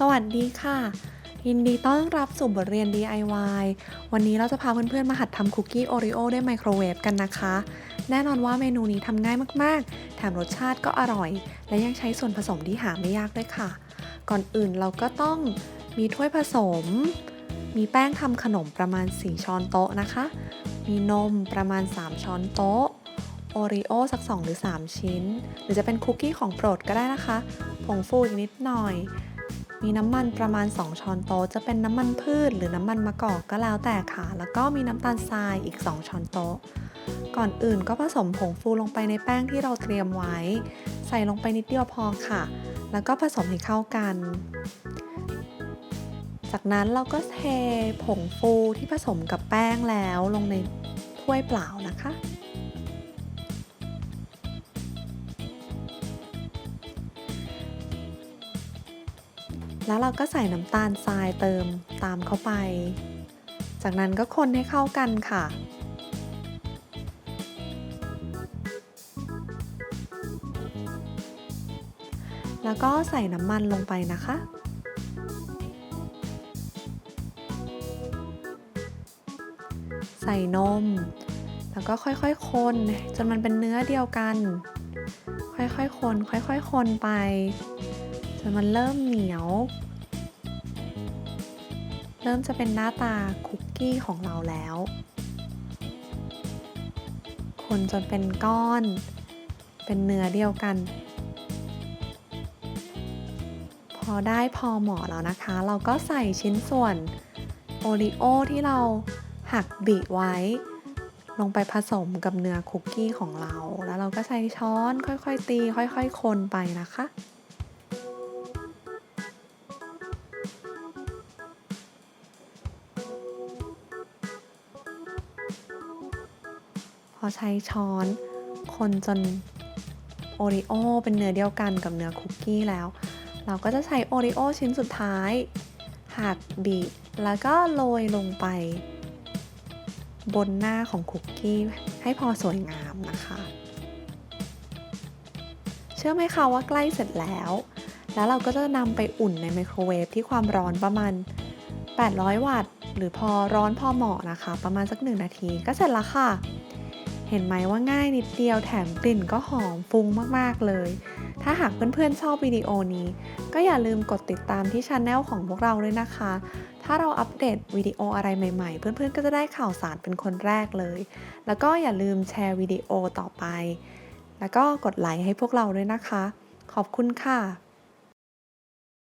สวัสดีค่ะ ยินดีต้อนรับสู่บทเรียน DIY วันนี้เราจะพาเพื่อนๆ มาหัดทำคุกกี้โอริโอด้วยไมโครเวฟกันนะคะ แน่นอนว่าเมนูนี้ทำง่ายมากๆ แถมรสชาติก็อร่อย และยังใช้ส่วนผสมที่หาไม่ยากด้วยค่ะ ก่อนอื่นเราก็ต้องมีถ้วยผสม มีแป้งทำขนมประมาณ 4 ช้อนโต๊ะนะคะ มีนมประมาณ 3 ช้อนโต๊ะโอริโอสัก 2 หรือ 3 ชิ้น หรือจะเป็นคุกกี้ของโปรดก็ได้นะคะ ผงฟูอีกนิดหน่อย มีน้ำมันประมาณ 2 ช้อนโต๊ะจะเป็นน้ำมันพืชหรือน้ำมันมะกอกก็แล้วแต่ค่ะ แล้วก็มีน้ำตาลทรายอีก 2 ช้อนโต๊ะ ก่อนอื่นก็ผสมผงฟูลงไปในแป้งที่เราเตรียมไว้ ใส่ลงไปนิดเดียวพอค่ะ แล้วก็ผสมให้เข้ากัน จากนั้นเราก็เทผงฟูที่ผสมกับแป้งแล้วลงในถ้วยเปล่านะคะ แล้วเราก็ใส่น้ำตาลทรายเติมตามเข้าไป จากนั้นก็คนให้เข้ากันค่ะ แล้วก็ใส่น้ำมันลงไปนะคะใส่นม แล้วก็ค่อยๆ คน จนมันเป็นเนื้อเดียวกัน ค่อยๆ คน ค่อยๆ คนไป นมันเริ่มเหนียว เริ่มจะเป็นหน้าตาคุกกี้ของเราแล้ว คนจนเป็นก้อน เป็นเนื้อเดียวกัน พอได้พอเหมาะแล้วนะคะ เราก็ใส่ชิ้นส่วนโอริโอที่เราหักบีไว้ ลงไปผสมกับเนื้อคุกกี้ของเรา แล้วเราก็ใช้ช้อนค่อยๆตี ค่อยๆ คนไปนะคะ พอใช้ช้อน คนจนโอริโอเป็นเนื้อเดียวกันกับเนื้อคุกกี้แล้ว เราก็จะใช้โอริโอชิ้นสุดท้าย หักบีบแล้วก็โรยลงไป บนหน้าของคุกกี้ให้พอสวยงามนะคะ เชื่อไหมคะว่าใกล้เสร็จแล้ว แล้วเราก็จะนำไปอุ่นในไมโครเวฟที่ความร้อนประมาณ 800 วัตต์ หรือพอร้อนพอเหมาะนะคะ ประมาณสักหนึ่งนาทีก็เสร็จแล้วค่ะ เห็นไหมว่าง่ายนิดเดียวแถมกลิ่นก็หอมฟุ้งมากๆเลย ถ้าหากเพื่อนๆชอบวิดีโอนี้ ก็อย่าลืมกดติดตามที่ช anel ของพวกเราด้วยนะคะ ถ้าเราอัปเดตวิดีโออะไรใหม่ๆ เพื่อนๆก็จะได้ข่าวสารเป็นคนแรกเลย แล้วก็อย่าลืมแชร์วิดีโอต่อไป แล้วก็กดไลค์ให้พวกเราด้วยนะคะ ขอบคุณค่ะ